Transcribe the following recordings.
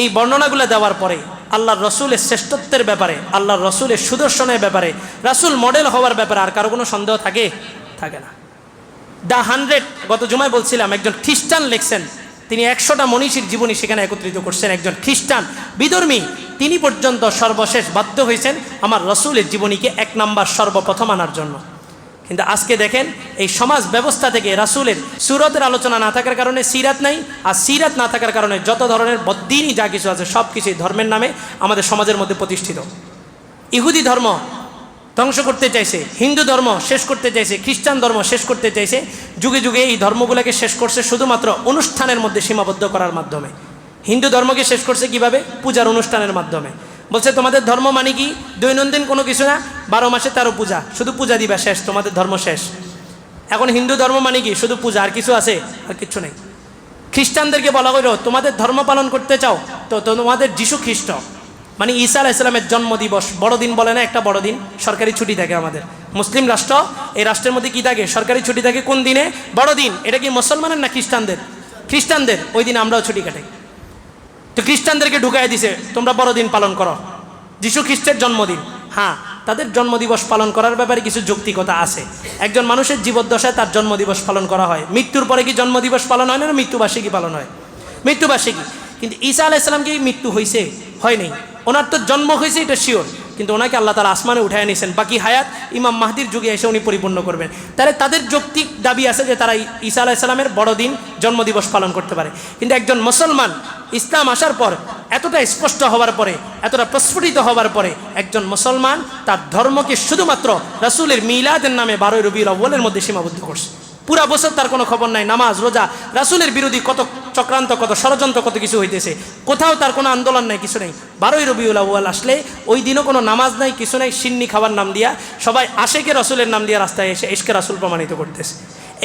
এই বর্ণনাগুলো দেওয়ার পরে আল্লাহর রসুলের শ্রেষ্ঠত্বের ব্যাপারে আল্লাহর রসুলের সুদর্শনের ব্যাপারে, রাসুল মডেল হওয়ার ব্যাপারে আর কারও কোনো সন্দেহ থাকে? থাকে না। দ্য হান্ড্রেড, গত জুমায় বলছিলাম, একজন খ্রিস্টান লেখছেন, তিনি একশোটা মনীষীর জীবনী সেখানে একত্রিত করছেন, একজন খ্রিস্টান। বিধর্মী, তিনি পর্যন্ত সর্বশেষ বাধ্য হয়েছেন আমার রসুলের জীবনীকে এক নাম্বার সর্বপ্রথম আনার জন্য। কিন্তু আজকে দেখেন, এই সমাজ ব্যবস্থা থেকে রাসুলের সুরতের আলোচনা না থাকার কারণে সিরাত নাই, আর সিরাত না থাকার কারণে যত ধরনের বদ্দিনই যা কিছু আছে, সব কিছুই ধর্মের নামে আমাদের সমাজের মধ্যে প্রতিষ্ঠিত। ইহুদি ধর্ম ধ্বংস করতে চাইছে, হিন্দু ধর্ম শেষ করতে চাইছে, খ্রিস্টান ধর্ম শেষ করতে চাইছে, যুগে যুগে এই ধর্মগুলোকে শেষ করছে শুধুমাত্র অনুষ্ঠানের মধ্যে সীমাবদ্ধ করার মাধ্যমে। হিন্দু ধর্মকে শেষ করছে কীভাবে? পূজার অনুষ্ঠানের মাধ্যমে। বলছে, তোমাদের ধর্ম মানে কি? দৈনন্দিন কোনো কিছু না? বারো মাসে তারও পূজা। শুধু পূজা দিবা শেষ, তোমাদের ধর্ম শেষ। এখন হিন্দু ধর্ম মানে কি? শুধু পূজা, আর কিছু আছে? আর কিছু নেই। খ্রিস্টানদেরকে বলা হইল, তোমাদের ধর্ম পালন করতে চাও, তো তো তোমাদের যিশু খ্রিস্ট। মানে ঈসা আলাহ ইসলামের জন্মদিবস। বড়দিন বলে না, একটা বড়দিন। সরকারি ছুটি থাকে আমাদের। মুসলিম রাষ্ট্র, এই রাষ্ট্রের মধ্যে কি থাকে? সরকারি ছুটি থাকে কোন দিনে? বড়দিন। এটা কি মুসলমানের না খ্রিস্টানদের? খ্রিস্টানদের, ওই দিন আমরাও ছুটি কাটাই। তো খ্রিস্টানদেরকে ঢুকাই দিছে, তোমরা বড়দিন পালন করো। যিশু খ্রিস্টের জন্মদিন। হ্যাঁ তাদের জন্মদিবস পালন করার ব্যাপারে কিছু যৌক্তিকতা আছে। একজন মানুষের জীবদ্দশায় তার জন্মদিবস পালন করা হয়। মৃত্যুর পরে কি জন্মদিবস পালন হয় না মৃত্যুবার্ষিকী পালন হয়? মৃত্যুবার্ষিকী। কিন্তু ঈসা আলাইসালাম কি মৃত্যু হয়েছে হয়নি ওনার তো জন্ম হয়েছে এটা শিওর কিন্তু ওনাকে আল্লাহ তালা আসমানে উঠায় নিয়েছেন বাকি হায়াত ইমাম মাহদির যুগে এসে উনি পরিপূর্ণ করবেন। তাহলে তাদের যৌক্তিক দাবি আছে যে তারা ঈসা আলাইসালামের বড়দিন জন্মদিবস পালন করতে পারে। কিন্তু একজন মুসলমান ইসলাম আসার পর, এতটা স্পষ্ট হওয়ার পরে, এতটা প্রস্ফুটিত হওয়ার পরে একজন মুসলমান তার ধর্মকে শুধুমাত্র রাসুলের মিলাদের নামে বারোই রবিউল আউ্বলের মধ্যে সীমাবদ্ধ করছে। পুরা বছর তার কোনো খবর নাই, নামাজ, রোজা, রাসুলের বিরোধী কত চক্রান্ত, কত ষড়যন্ত্র, কত কিছু হইতেছে। কোথাও তার কোনো আন্দোলন নাই, কিছু নেই। বারোই রবিউল আউ্য়াল আসলে ওই দিনও কোনো নামাজ নাই, কিছু নাই, সিন্নি খাবার নাম দিয়া সবাই আশেকে রসুলের নাম দিয়া রাস্তায় এসে এসকে রাসুল প্রমাণিত করতেছে।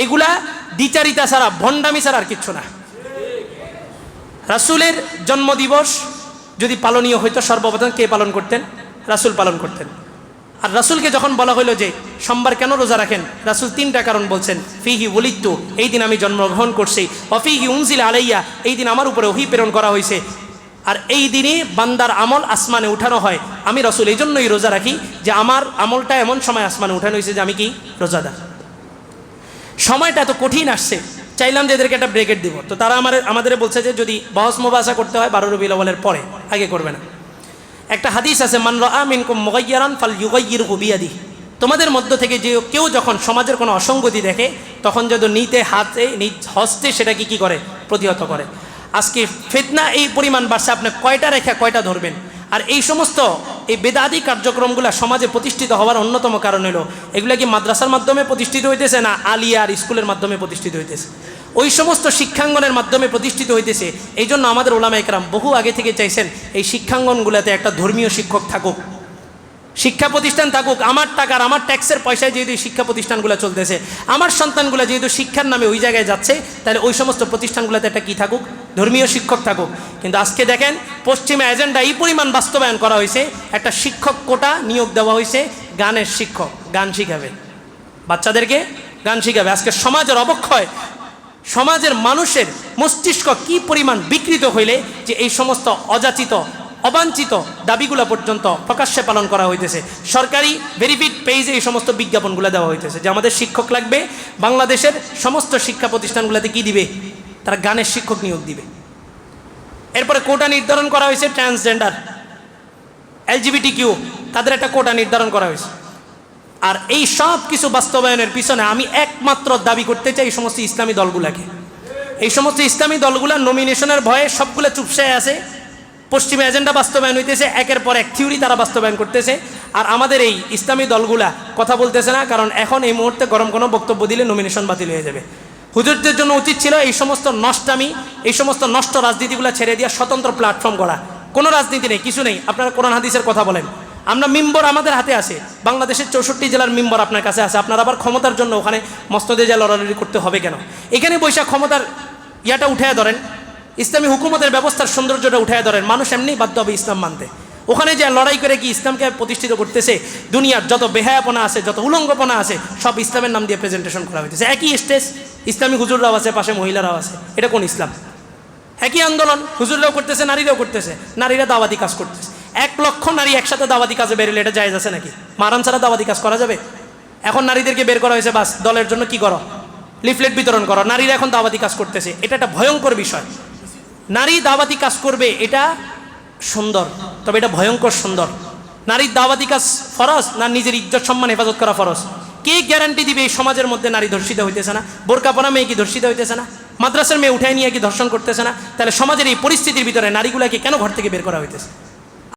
এগুলা দ্বিচারিতা ছাড়া, ভণ্ডামি ছাড়া আর কিচ্ছু না। রাসুলের জন্মদিবস যদি পালনীয় হইতো সর্বপ্রথম, কে পালন করতেন? রাসুল পালন করতেন। আর রাসুলকে যখন বলা হলো যে, সোমবার কেন রোজা রাখেন? রাসুল তিনটা কারণ বলছেন। ফিহি বলিত্তু এই দিন আমি জন্মগ্রহণ করছি। অফিহি উনজিল আলাইয়া, এই দিন আমার উপরে ওহি প্রেরণ করা হয়েছে আর এই দিনে বান্দার আমল আসমানে উঠানো হয়। আমি রসুল এই জন্যই রোজা রাখি যে, আমার আমলটা এমন সময় আসমানে উঠানো হয়েছে যে, আমি কি? রোজাদার। সময়টা এত কঠিন আসছে। চাইলাম যে এদেরকে একটা ব্রেকেট দিব। তো তারা আমার আমাদের বলছে যে যদি বহস মোবাসা করতে হয় বারো রবি আওয়ালের পরে, আগে করবে না। একটা হাদিস আছে, মান আমিন কুম মোগাইয়ারান ফাল ইউগাইয়ির হুবিয়াদি তোমাদের মধ্য থেকে যে কেউ যখন সমাজের কোনো অসঙ্গতি দেখে, তখন যদি নিতে, হাতে, নিজ হস্তে সেটাকে কি করে? প্রতিহত করে। আজকে ফেতনা এই পরিমাণ বাড়ছে, আপনি কয়টা রেখা কয়টা ধরবেন? আর এই সমস্ত এই বেদাদি কার্যক্রমগুলো সমাজে প্রতিষ্ঠিত হওয়ার অন্যতম কারণ হলো, এগুলো কি মাদ্রাসার মাধ্যমে প্রতিষ্ঠিত হইতেছে না আলিয়ার স্কুলের মাধ্যমে প্রতিষ্ঠিত হইতেছে? ওই সমস্ত শিক্ষাঙ্গনের মাধ্যমে প্রতিষ্ঠিত হইতেছে এই জন্য আমাদের ওলামা একরাম বহু আগে থেকে চাইছেন এই শিক্ষাঙ্গনগুলোতে একটা ধর্মীয় শিক্ষক থাকুক। শিক্ষা প্রতিষ্ঠান থাকুক, আমার টাকার, আমার ট্যাক্সের পয়সায় যেহেতু শিক্ষা প্রতিষ্ঠানগুলো চলতেছে, আমার সন্তানগুলো যেহেতু শিক্ষার নামে ওই জায়গায় যাচ্ছে, তাহলে ওই সমস্ত প্রতিষ্ঠানগুলোতে একটা কী থাকুক? ধর্মীয় শিক্ষক থাকুক। কিন্তু আজকে দেখেন, পশ্চিমে এজেন্ডা এই পরিমাণ বাস্তবায়ন করা হয়েছে, একটা শিক্ষক কোটা নিয়োগ দেওয়া হয়েছে, গানের শিক্ষক, গান শিখাবে। বাচ্চাদেরকে গান শিখাবে। আজকে সমাজের অবক্ষয়, সমাজের মানুষের মস্তিষ্ক কি পরিমাণ বিকৃত হইলে যে এই সমস্ত অযাচিত অবাঞ্ছিত দাবিগুলো পর্যন্ত প্রকাশ্যে পালন করা হইতেছে। সরকারি ভেরিফিড পেজে এই সমস্ত বিজ্ঞাপনগুলো দেওয়া হইতেছে যে আমাদের শিক্ষক লাগবে, বাংলাদেশের সমস্ত শিক্ষা প্রতিষ্ঠানগুলোতে কি দিবে? তারা গানের শিক্ষক নিয়োগ দিবে। এরপরে কোটা নির্ধারণ করা হয়েছে ট্রান্সজেন্ডার এলজিবিটি কিউ তাদের একটা কোটা নির্ধারণ করা হয়েছে। আর এই সব কিছু বাস্তবায়নের পিছনে আমি একমাত্র দাবি করতে চাই এই সমস্ত ইসলামী দলগুলাকে। এই সমস্ত ইসলামী দলগুলা নমিনেশনের ভয়ে সবগুলো চুপসায় আছে। পশ্চিমে এজেন্ডা বাস্তবায়ন হইতেছে, একের পর এক থিওরি তারা বাস্তবায়ন করতেছে। আর আমাদের এই ইসলামী দলগুলা কথা বলতেছে না, কারণ এখন এই মুহূর্তে গরম কোনো বক্তব্য দিলে নমিনেশন বাতিল হয়ে যাবে। হুজুরদের জন্য উচিত ছিল এই সমস্ত নষ্টামি, এই সমস্ত নষ্ট রাজনীতিগুলো ছেড়ে দিয়ে স্বতন্ত্র প্ল্যাটফর্ম করা কোনো রাজনীতি নেই, কিছু নেই। আপনারা কোরআন হাদিসের কথা বলেন। আমরা মিম্বর আমাদের হাতে আছে। বাংলাদেশের চৌষট্টি জেলার মিম্বর আপনার কাছে আছে। আপনার আবার ক্ষমতার জন্য ওখানে মস্তদে যা লড়ালড়ি করতে হবে কেন? এখানে বৈশাখ ক্ষমতার ইয়াটা উঠে ধরেন। ইসলামী হুকুমতের ব্যবস্থার সৌন্দর্যটা উঠে ধরেন। মানুষ এমনি বাধ্য হবে ইসলাম মানতে। ওখানে যে লড়াই করে কি ইসলামকে প্রতিষ্ঠিত করতেছে, দুনিয়ার যত বেহায়াপনা আছে, যত উলঙ্গপনা আছে, সব ইসলামের নাম দিয়ে প্রেজেন্টেশন করা হইতেছে। একই স্টেজ, ইসলামী হুজুররাও আছে, পাশে মহিলারাও আছে। এটা কোন ইসলাম? একই আন্দোলন, হুজুররাও করতেছে, নারীরাও করতেছে। নারীরা দাওয়াতি কাজ করতেছে। এক লক্ষ নারী একসাথে দাওয়াতি কাজে বেরোলে এটা জায়েজ আছে নাকি? মারান ছাড়া দাওয়াতি কাজ করা যাবে? এখন নারীদেরকে বের করা হয়েছে, বাস, দলের জন্য কি করো? লিফলেট বিতরণ করো। নারীরা এখন দাওয়াতি কাজ করতেছে। এটা একটা ভয়ঙ্কর বিষয়। নারী দাওয়াতি কাজ করবে, এটা সুন্দর, তবে এটা ভয়ঙ্কর সুন্দর। নারীর দাওয়াতি কাজ ফরজ না নিজের ইজ্জত, সম্মান, হেফাজত করা ফরজ? কে গ্যারান্টি দিবে এই সমাজের মধ্যে নারী ধর্ষিত হইতেছে না? বোরকা পরা মেয়ে কি ধর্ষিত হইতেছে না? মাদ্রাসার মেয়ে উঠায় নিয়ে কি ধর্ষণ করতেছে না? তাহলে সমাজের এই পরিস্থিতির ভিতরে নারীগুলাকে কেন ঘর থেকে বের করা হইতেছে?